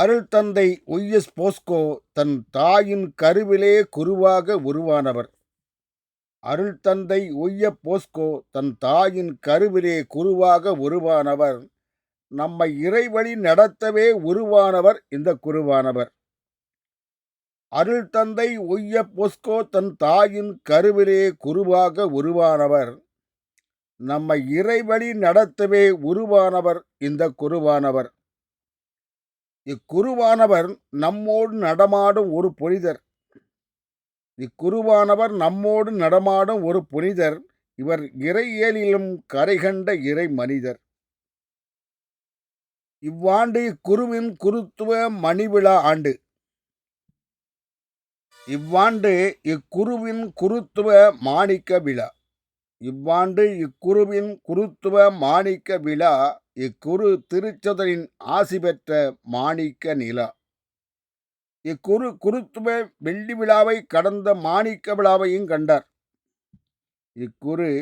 அருள் தந்தை YS Bosco தன் தாயின் கருவிலே குருவாக உருவானவர். அருள் தந்தை ஒய்ய போஸ்கோ தன் தாயின் கருவிலே குருவாக உருவானவர். நம்மை இறைவழி நடத்தவே உருவானவர் இந்த குருவானவர். அருள் தந்தை ஒய்ய போஸ்கோ தன் தாயின் கருவிலே குருவாக உருவானவர். நம்மை இறைவழி நடத்தவே உருவானவர் இந்த குருவானவர். இக்குருவானவர் நம்மோடு நடமாடும் ஒரு புனிதர். இக்குருவானவர் நம்மோடு நடமாடும் ஒரு புனிதர். இவர் இறையியலிலும் கரைகண்ட இறை மனிதர். இவ்வாண்டு இக்குருவின் குருத்துவ மணிவிழா ஆண்டு. இவ்வாண்டு இக்குருவின் குருத்துவ மாணிக்க விழா. இவ்வாண்டு இக்குருவின் குருத்துவ மாணிக்க விழா இக்குரு திருச்சதரின் ஆசி பெற்ற மாணிக்க நிலா. இக்குரு குருத்துவ வெள்ளி விழாவை கடந்த மாணிக்க விழாவையும் கண்டார். இக்குரு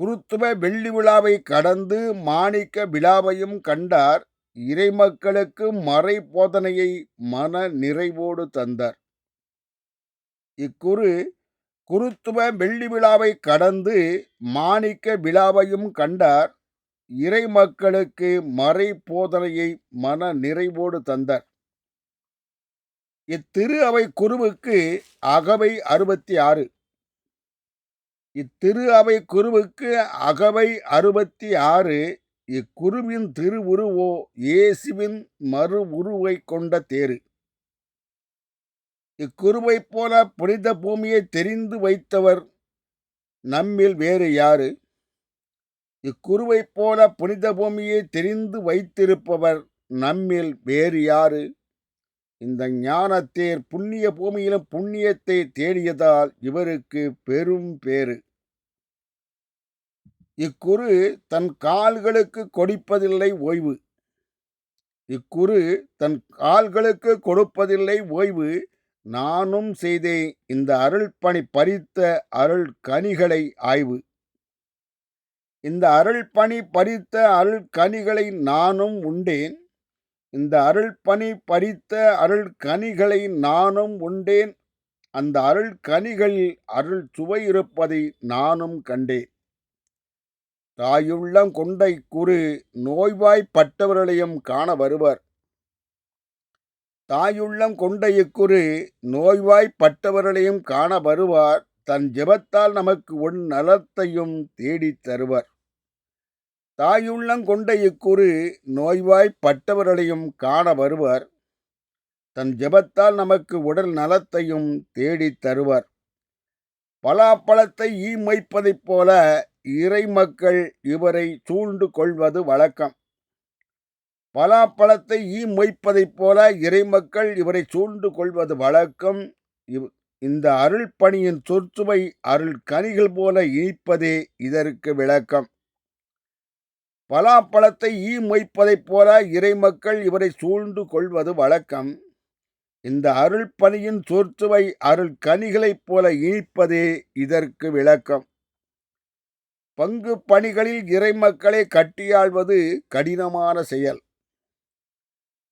குருத்துவ வெள்ளி விழாவை கடந்து மாணிக்க விழாவையும் கண்டார். இறைமக்களுக்கு மறை போதனையை மன நிறைவோடு தந்தார். இக்குரு குருத்துவ வெள்ளி விழாவை கடந்து மாணிக்க விழாவையும் கண்டார். இறை மக்களுக்கு மறை போதனையை மன நிறைவோடு தந்தார். இத்திரு அவை குருவுக்கு அகவை அறுபத்தி ஆறு இத்திரு அவை குருவுக்கு அகவை அறுபத்தி ஆறு இக்குருவின் திருவுருவோ இயேசுவின் மறு உருவை கொண்ட தேரு. இக்குருவைப் போல புனித பூமியை தெரிந்து வைத்தவர் நம்மில் வேறு யாரு? இக்குருவைப் போல புனித பூமியை தெரிந்து வைத்திருப்பவர் நம்மில் வேறு யாரு? இந்த ஞானத்தேர் புண்ணிய பூமியிலும் புண்ணியத்தை தேடியதால் இவருக்கு பெரும் பேரு இக்குரு தன் கால்களுக்கு கொடுப்பதில்லை ஓய்வு. இக்குரு தன் கால்களுக்கு கொடுப்பதில்லை ஓய்வு. நானும் செய்தேன். இந்த அருள் பணி பறித்த அருள் கனிகளை ஆய்வு. இந்த அருள் பணி பறித்த அருள் கனிகளை நானும் உண்டேன். இந்த அருள் பணி பறித்த அருள் கனிகளை நானும் உண்டேன். அந்த அருள் கனிகளில் அருள் சுவை இருப்பதை நானும் கண்டேன். தாயுள்ளம் கொண்டை குறு நோய்வாய்ப்பட்டவர்களையும் காண வருவர். தாயுள்ளம் கொண்ட இக்குரு நோய்வாய்ப்பட்டவர்களையும் காண வருவார். தன் ஜெபத்தால் நமக்கு உன் நலத்தையும் தேடித் தருவர். தாயுள்ளம் கொண்ட இக்குரு நோய்வாய்ப்பட்டவர்களையும் காண வருவர். தன் ஜெபத்தால் நமக்கு உடல் நலத்தையும் தேடித் தருவர். பலாப்பழத்தை ஈ மொய்ப்பதைப் போல இறை மக்கள் இவரை சூழ்ந்து கொள்வது வழக்கம். பலாப்பழத்தை ஈ மொய்ப்பதைப் போல இறைமக்கள் இவரை சூழ்ந்து கொள்வது வழக்கம். இவ் இந்த அருள் பணியின் சொற்சுவை அருள் கனிகள் போல இனிப்பதே இதற்கு விளக்கம். பலாப்பழத்தை ஈ மொய்ப்பதைப் போல இறைமக்கள் இவரை சூழ்ந்து கொள்வது வழக்கம். இந்த அருள் பணியின் சொற்சுவை அருள் கனிகளைப் போல இனிப்பதே இதற்கு விளக்கம். பங்கு பணிகளில் இறைமக்களை கட்டியாள்வது கடினமான செயல்.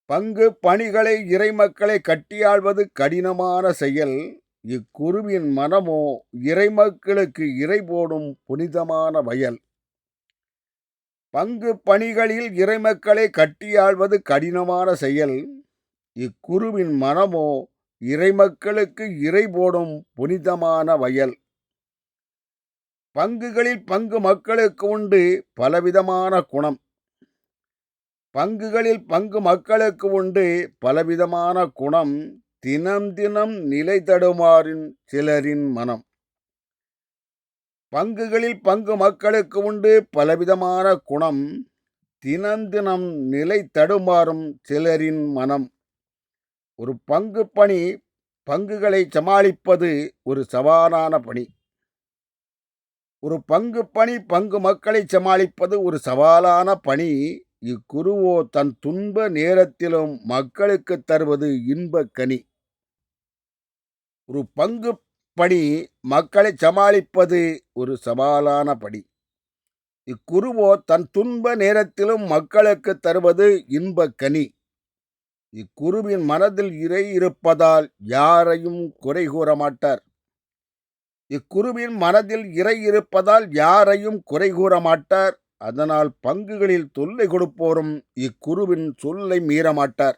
பங்கு பணிகளை இறைமக்களை கட்டியாள்வது கடினமான செயல். இக்குருவின் மனமோ இறைமக்களுக்கு இறை போடும் புனிதமான வயல். பங்கு பணிகளில் இறைமக்களை கட்டியாள்வது கடினமான செயல். இக்குருவின் மனமோ இறைமக்களுக்கு இறை போடும் புனிதமான வயல். பங்குகளில் பங்கு மக்களுக்கு உண்டு பலவிதமான குணம். பங்குகளில் பங்கு மக்களுக்கு உண்டு. பலவிதமான குணம் தினம் தினம் நிலை தடுமாறின் சிலரின் மனம். பங்குகளில் பங்கு மக்களுக்கு உண்டு. பலவிதமான குணம் தினம் தினம் நிலை தடுமாறும் சிலரின் மனம். ஒரு பங்கு பணி பங்குகளை சமாளிப்பது ஒரு சவாலான பணி. ஒரு பங்கு பணி பங்கு மக்களை சமாளிப்பது ஒரு சவாலான பணி. இக்குருவோ தன் துன்ப நேரத்திலும் மக்களுக்கு தருவது இன்பக் கனி. ஒரு பங்கு பணி மக்களை சமாளிப்பது ஒரு சவாலான பணி. இக்குருவோ தன் துன்ப நேரத்திலும் மக்களுக்கு தருவது இன்பக் கனி. இக்குருவின் மனதில் இறை இருப்பதால் யாரையும் குறை கூற மாட்டார். இக்குருவின் மனதில் இறை இருப்பதால் யாரையும் குறை கூற மாட்டார். அதனால் பங்குகளில் தொல்லை கொடுப்போரும் இக்குருவின் சொல்லை மீறமாட்டார்.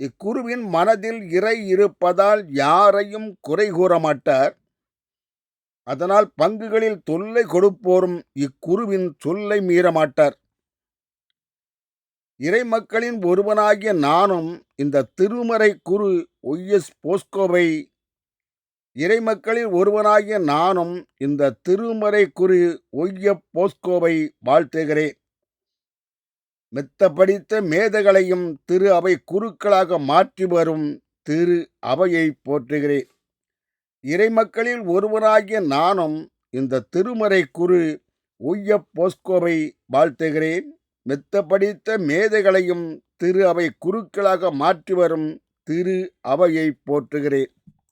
இக்குருவின் மனதில் இறை இருப்பதால் யாரையும் குறை கூற மாட்டார் அதனால் பங்குகளில் தொல்லை கொடுப்போரும் இக்குருவின் சொல்லை மீறமாட்டார். இறைமக்களின் ஒருவனாகிய நானும் இந்த திருமறை குரு ஒய்எஸ் போஸ்கோவை இறைமக்களில் ஒருவனாகிய நானும் இந்த திருமறை குரு ஒய்ய போஸ்கோவை வாழ்த்துகிறேன். மெத்த படித்த மேதைகளையும் திரு அவை குருக்களாக மாற்றி வரும் திரு அவையை போற்றுகிறேன். இறைமக்களில் ஒருவனாகிய நானும் இந்த திருமறை குரு ஒய்ய போஸ்கோவை வாழ்த்துகிறேன். மெத்த படித்த மேதைகளையும் திரு அவை குருக்களாக மாற்றி வரும் திரு அவையை போற்றுகிறேன்.